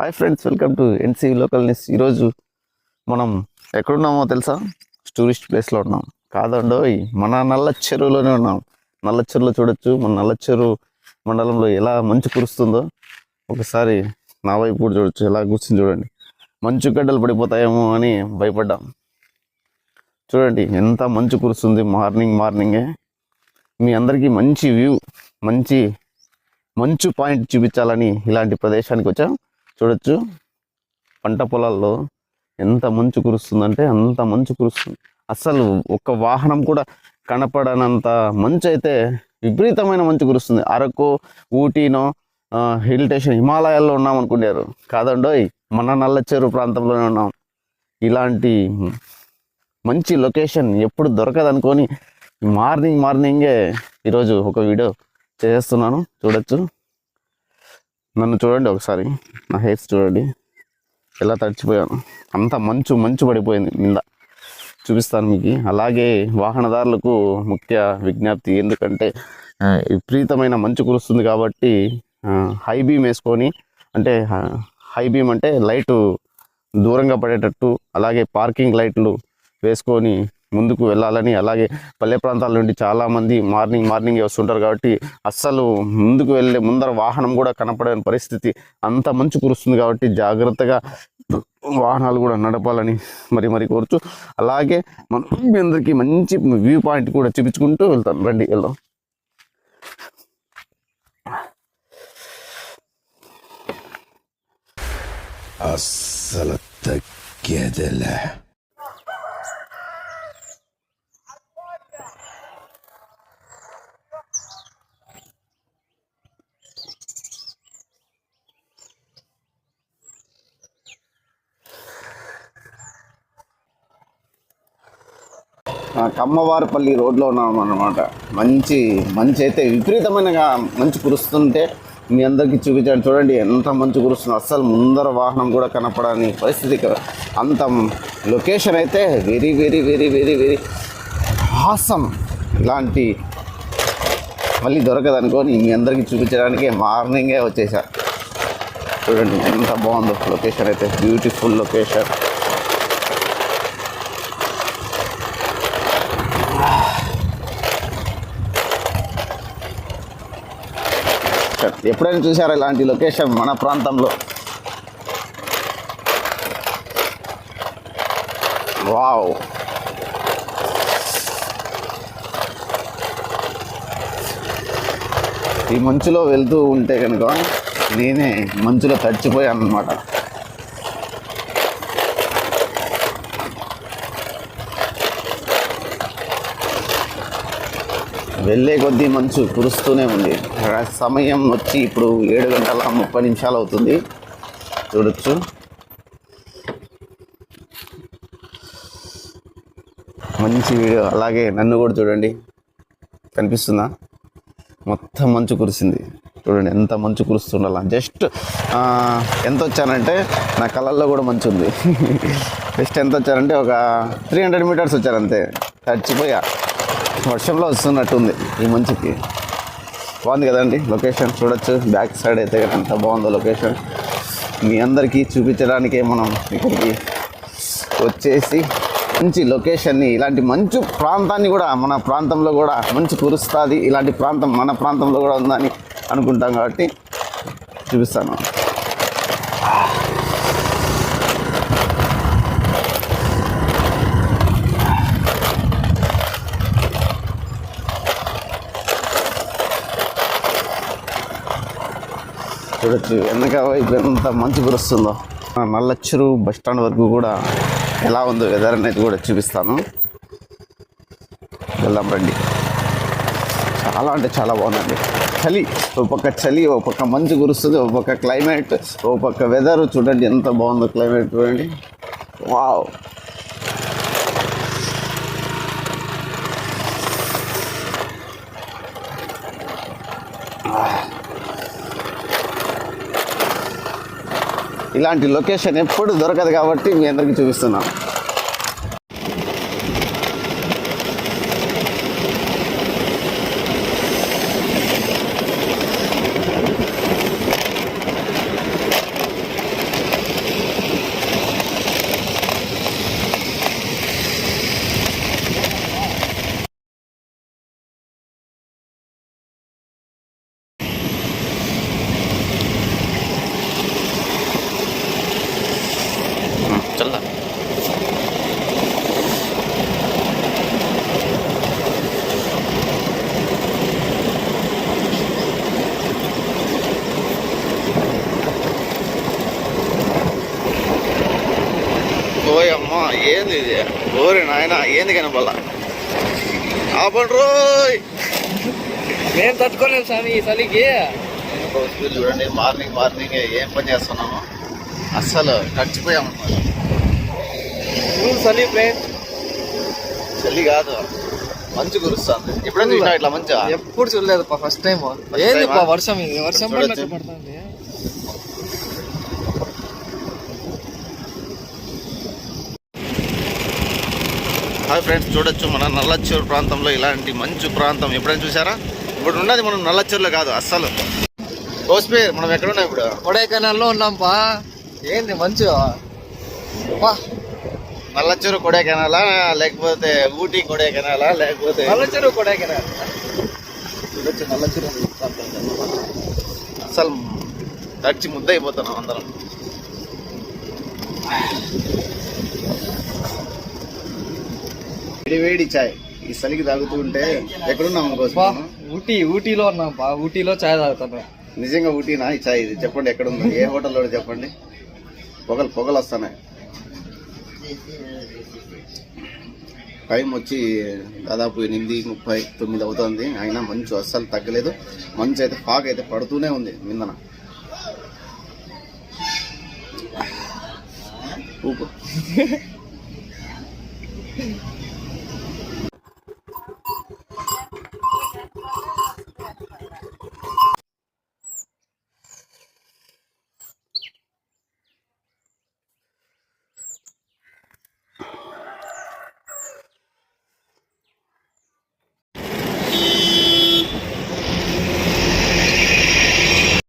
Hi friends welcome to NC local news ఈరోజు మనం ఎక్కడున్నామో తెలుసా? టూరిస్ట్ ప్లేస్లో ఉన్నాం. కాదండో మన నల్ల చెరువులోనే ఉన్నాం. నల్ల చెరువులో చూడొచ్చు. మన నల్ల చెరువు మండలంలో ఎలా మంచు కురుస్తుందో ఒకసారి నా వైపు కూడా చూడొచ్చు. ఎలా కూర్చుని చూడండి. మంచు గడ్డలు పడిపోతాయేమో అని భయపడ్డాం. చూడండి ఎంత మంచు కురుస్తుంది. మార్నింగ్ మార్నింగే మీ అందరికీ మంచి వ్యూ మంచి మంచు పాయింట్ చూపించాలని ఇలాంటి ప్రదేశానికి వచ్చాం. చూడొచ్చు. పంట పొలాల్లో ఎంత మంచు కురుస్తుందంటే అంత మంచు కురుస్తుంది. అసలు ఒక వాహనం కూడా కనపడనంత మంచు అయితే విపరీతమైన మంచు కురుస్తుంది. అరకు ఊటీనో హిల్ స్టేషన్ హిమాలయాల్లో ఉన్నాం అనుకున్నారు. కాదండోయ్ మన నల్ల చెరువు ప్రాంతంలోనే ఉన్నాం. ఇలాంటి మంచి లొకేషన్ ఎప్పుడు దొరకదనుకొని మార్నింగ్ మార్నింగే ఈరోజు ఒక వీడియో చేస్తున్నాను చూడొచ్చు. నన్ను చూడండి ఒకసారి. నా హెయిర్స్ చూడండి. ఎలా తడిచిపోయాను. అంత మంచు మంచు పడిపోయింది నిండా. చూపిస్తాను మీకు. అలాగే వాహనదారులకు ముఖ్య విజ్ఞప్తి. ఎందుకంటే విపరీతమైన మంచు కురుస్తుంది కాబట్టి హై బీమ్ వేసుకొని అంటే హై బీమ్ అంటే లైటు దూరంగా పడేటట్టు అలాగే పార్కింగ్ లైట్లు వేసుకొని ముందుకు వెళ్ళాలని అలాగే పల్లె ప్రాంతాల నుండి చాలామంది మార్నింగ్ మార్నింగ్ వస్తుంటారు కాబట్టి అస్సలు ముందుకు వెళ్ళే ముందర వాహనం కూడా కనపడని పరిస్థితి అంత మంచు కురుస్తుంది కాబట్టి జాగ్రత్తగా వాహనాలు కూడా నడపాలని మరి మరి కోరుచు. అలాగే మన మీ అందరికీ మంచి వ్యూ పాయింట్ కూడా చూపించుకుంటూ వెళ్తాను రండి వెళ్దాం. అస్సలు తగ్గేదిలే. కమ్మవారిపల్లి రోడ్లో ఉన్నాం అనమాట మంచి మంచి అయితే విపరీతమైనగా మంచి కురుస్తుంటే మీ అందరికీ చూపించాను. చూడండి ఎంత మంచి కురుస్తుందో. అస్సలు ముందర వాహనం కూడా కనపడని పరిస్థితి అంత లొకేషన్ అయితే very very very very very Haasam ఇలాంటి మళ్ళీ దొరకదు అనుకోని మీ అందరికీ చూపించడానికి మార్నింగే వచ్చేసా. చూడండి ఎంత బాగుందో లొకేషన్ అయితే. బ్యూటిఫుల్ లొకేషన్ ఎప్పుడైనా చూసారా ఇలాంటి లొకేషన్ మన ప్రాంతంలో? వావ్ ఈ మంచులో వెళ్తూ ఉంటే కనుక నేనే మంచులో తడిచిపోయాను అనమాట వెళ్ళే కొద్దీ మంచు కురుస్తూనే ఉంది. సమయం వచ్చి ఇప్పుడు ఏడు గంటల ముప్పై నిమిషాలు అవుతుంది. చూడొచ్చు. మంచి వీడియో. అలాగే నన్ను కూడా చూడండి. కనిపిస్తుందా? మొత్తం మంచు కురిసింది. చూడండి ఎంత మంచు కురుస్తుండాల. జస్ట్ ఎంత వచ్చానంటే నా కళ్ళల్లో కూడా మంచు ఉంది. జస్ట్ ఎంత వచ్చానంటే ఒక త్రీ హండ్రెడ్ మీటర్స్ వచ్చారు అంతే తడిచిపోయా. వర్షంలో వస్తున్నట్టుంది ఈ మంచుకి. బాగుంది కదండి లొకేషన్. చూడొచ్చు బ్యాక్ సైడ్ అయితే ఎంత బాగుందో లొకేషన్. మీ అందరికీ చూపించడానికే మనం ఇక్కడికి వచ్చేసి మంచి లొకేషన్ని ఇలాంటి మంచు ప్రాంతాన్ని కూడా మన ప్రాంతంలో కూడా మంచు కురుస్తుంది. ఇలాంటి ప్రాంతం మన ప్రాంతంలో కూడా ఉందని అనుకుంటాం కాబట్టి చూపిస్తాను. చూడొచ్చు. వెనక వైపు ఎంత మంచు కురుస్తుందో ఆ బస్ స్టాండ్ వరకు కూడా ఎలా ఉందో వెదర్ అనేది కూడా చూపిస్తాను. వెళ్దాం రండి. చాలా అంటే చాలా బాగుందండి. చలి ఓ పక్క చలి ఓ పక్క మంచు కురుస్తుంది ఓ పక్క క్లైమేట్ ఓ పక్క వెదర్ చూడండి ఎంత బాగుందో క్లైమేట్ చూడండి. వావ్. ఇలాంటి లొకేషన్ ఎప్పుడు దొరకదు కాబట్టి మీ అందరికీ చూపిస్తున్నాను ఏంది ఇది ఓరి నాయన ఏంది కనపల్ల ఆపండి రోయ్! మేము తట్టుకోలేము స్వామి ఈ చలికి. చూడండి మార్నింగ్ మార్నింగ్ ఏం పని చేస్తున్నాము. అస్సలు చచ్చిపోయాము ఫుల్ చలి ఫ్రెండ్. చలి కాదు. మంచు కురుస్తుంది. ఎప్పుడైనా ఇట్లా మంచా? ఎప్పుడు చూడలేదు ఫస్ట్ టైం ఏంది? వర్షం? ఇది వర్షం పడుతుంది. హాయ్ ఫ్రెండ్స్ చూడొచ్చు మన నల్లచ్చూరు ప్రాంతంలో ఇలాంటి మంచు ప్రాంతం. ఎప్పుడైనా చూసారా ఇప్పుడు ఉన్నది మనం నల్లచ్చూరులో కాదు అస్సలు. కోస్పే మనం ఎక్కడ ఉన్నాం ఇప్పుడు? కొడైకెనాల్లో ఉన్నాం పా ఏంది మంచు? పా. నల్లచ్చూరు కొడైకెనాలా లేకపోతే ఊటీ కొడైకెనాలా లేకపోతే నల్లచెరువు కొడైకెనాల్. చూడొచ్చు నల్లచ్చూరు అసలు తడిచి ముద్ద అయిపోతున్నాం అందరం. వేడి వేడి చాయ్. ఈ చలికి తాగుతూ ఉంటే ఎక్కడున్నాం కోసం ఊటీ ఊటీలో ఉన్నాం పా ఊటీలో చాయ్ తాగుతాను నిజంగా ఊటీనా ఈ చాయ్ ఇది? చెప్పండి ఎక్కడ ఉందో ఏ హోటల్లో చెప్పండి. పొగలు పొగలు వస్తున్నాయి. టైం వచ్చి దాదాపు ఎనిమిది ముప్పై తొమ్మిది అవుతుంది. అయినా మంచు అస్సలు తగ్గలేదు. మంచు అయితే ఫాగ్ అయితే పడుతూనే ఉంది మిందన ఊపు.